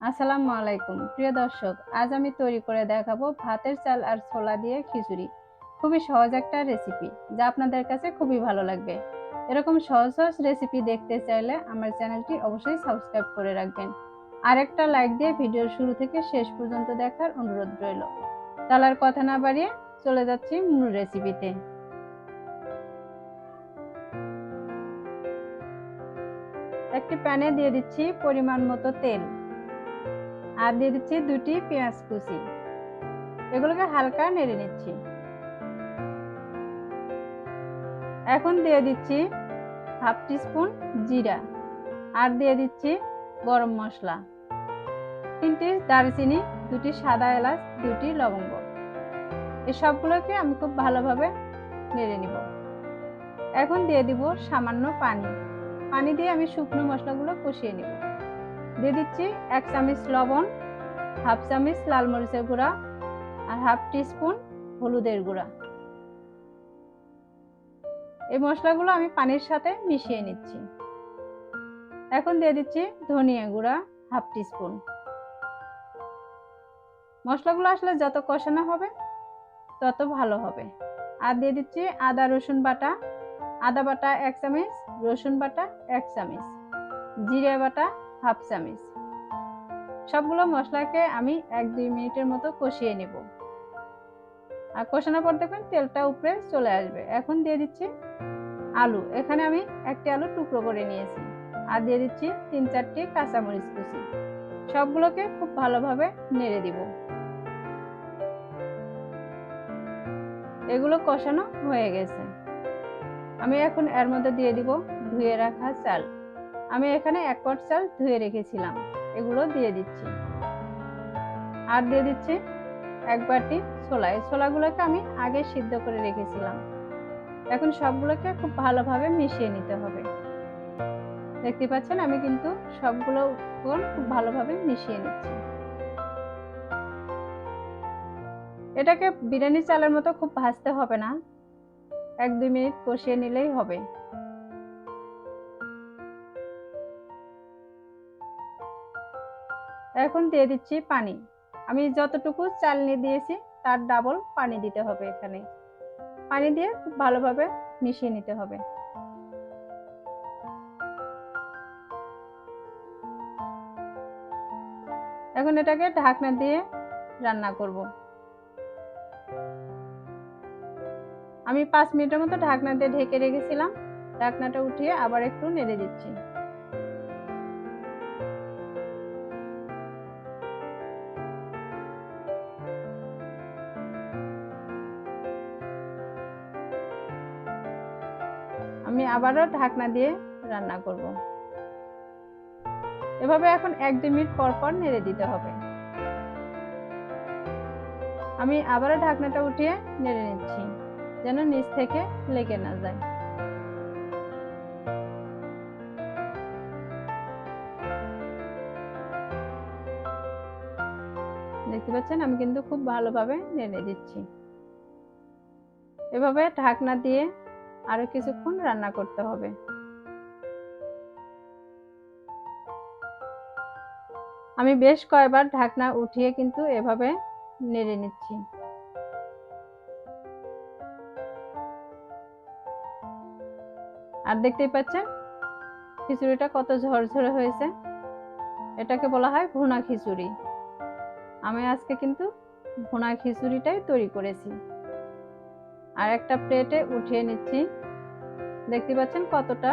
আসসালামু আলাইকুম। প্রিয় দর্শক, আজ আমি তৈরি করে দেখাবো ভাতের চাল আর ছোলা দিয়ে খিচুড়ি। খুবই সহজ একটা রেসিপি যা আপনাদের কাছে খুবই ভালো লাগবে। এরকম সহজ সহজ রেসিপি দেখতে চাইলে আমার চ্যানেলটি অবশ্যই সাবস্ক্রাইব করে রাখবেন। আর একটা লাইক দিয়ে ভিডিওর শুরু থেকে শেষ পর্যন্ত দেখার অনুরোধ রইল। তাহলে আর কথা না বাড়িয়ে চলে যাচ্ছি মূল রেসিপিতে একটি প্যানে দিয়ে দিচ্ছি পরিমাণ মতো তেল। আর দিয়ে দিচ্ছি দুটি পেঁয়াজ কুচি। এগুলোকে হালকা নেড়ে নিচ্ছি। এখন দিয়ে দিচ্ছি হাফ স্পুন জিরা আর দিয়ে দিচ্ছি গরম মশলা। তিনটি দারচিনি, দুটি সাদা এলাচ, দুটি লবঙ্গ। এই সবগুলোকে আমি খুব ভালোভাবে নেড়ে নিব। এখন দিয়ে দিব সামান্য পানি। পানি দিয়ে আমি শুকনো মশলাগুলো কষিয়ে নিব। দিয়ে দিচ্ছি এক চামচ লবণ, হাফ চামচ লাল মরিচের গুঁড়া আর হাফ টিস্পুন হলুদের গুঁড়া। এই মশলাগুলো আমি পানির সাথে মিশিয়ে নিচ্ছি। এখন দিয়ে দিচ্ছি ধনিয়া গুঁড়া, হাফ টিস্পুন। মশলাগুলো আসলে যত কষানো হবে, তত ভালো হবে। আর দিয়ে দিচ্ছি আদা, রসুন বাটা। আদা বাটা এক চামচ, রসুন বাটা এক চামচ। জিরে বাটা হাফ চামচ। সবগুলো মশলাকে আমি এক দুই মিনিটের মতো কষিয়ে নেব। আর কষানোর পর দেখবেন তেলটা উপরে চলে আসবে। এখন দিয়ে দিচ্ছি আলু। এখানে আমি একটি আলু টুকরো করে নিয়েছি। আর দিয়ে দিচ্ছি তিন চারটি কাঁচামরিচ কুচি। সবগুলোকে খুব ভালোভাবে নেড়ে দিব। এগুলো কষানো হয়ে গেছে। আমি এখন এর মধ্যে দিয়ে দিব ধুয়ে রাখা চাল। আমি এখানে এক পট চাল ধুয়ে রেখেছিলাম। এগুলো দিয়ে দিচ্ছি। আর দিয়ে দিচ্ছি এক বাটি ছোলা। এই ছোলাগুলোকে আমি আগে সিদ্ধ করে রেখেছিলাম। এখন সবগুলোকে খুব ভালোভাবে মিশিয়ে নিতে হবে। দেখতে পাচ্ছেন, আমি কিন্তু সবগুলো খুব ভালোভাবে মিশিয়ে নিচ্ছি। এটাকে বিরিয়ানি চালের মতো খুব ভাজতে হবে না। এক দুই মিনিট কষিয়ে নিলেই হবে। এখন দিয়ে দিচ্ছি পানি। আমি যতটুকু চালনি দিয়েছি, তার ডাবল পানি দিতে হবে এখানে। পানি দিয়ে খুব ভালোভাবে মিশিয়ে নিতে হবে। এখন এটাকে ঢাকনা দিয়ে রান্না করব। আমি পাঁচ মিনিটের মতো ঢাকনা দিয়ে ঢেকে রেখেছিলাম। ঢাকনাটা উঠিয়ে আবার একটু নেড়ে দিচ্ছি। আমি আবারও ঢাকনা দিয়ে রান্না করব। এভাবে এখন এক দুই মিনিট পর পর নেড়ে দিতে হবে। আমি আবারও ঢাকনাটা উঠিয়ে নেড়ে নিচ্ছি, যেন নিচ থেকে লেগে না যায়। দেখতে পাচ্ছেন, আমি কিন্তু খুব ভালোভাবে নেড়ে দিচ্ছি। এভাবে ঢাকনা দিয়ে আরও কিছুক্ষণ রান্না করতে হবে। আমি বেশ কয়েকবার ঢাকনা উঠিয়ে কিন্তু এভাবে নেড়ে নিচ্ছি। আর দেখতেই পাচ্ছেন, খিচুড়িটা কত ঝরঝরে হয়েছে। এটাকে বলা হয় ভুনা খিচুড়ি। আমি আজকে কিন্তু ভুনা খিচুড়িটাই তৈরি করেছি। আর একটা প্লেটে উঠিয়ে নিচ্ছি। দেখতে পাচ্ছেন কতটা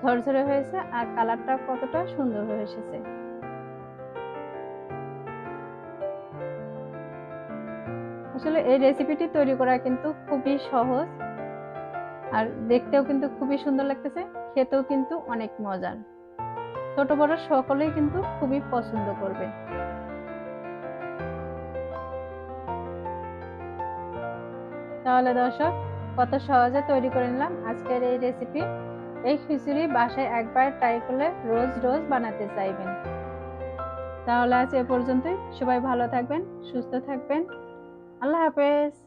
ঝরঝরে হয়েছে আর কালারটা কতটা সুন্দর হয়ে এসেছে। আসলে এই রেসিপিটি তৈরি করা কিন্তু খুবই সহজ আর দেখতেও কিন্তু খুবই সুন্দর লাগতেছে, খেতেও কিন্তু অনেক মজার। ছোট বড় সকলেই কিন্তু খুবই পছন্দ করবে। তাহলে দর্শক, কত সহজে তৈরি করে নিলাম আজকের এই রেসিপি এই খিচুড়ি বাসায় একবার ট্রাই করলে রোজ রোজ বানাতে চাইবেন। তাহলে আজ এ পর্যন্তই। সবাই ভালো থাকবেন, সুস্থ থাকবেন। আল্লাহ হাফেজ।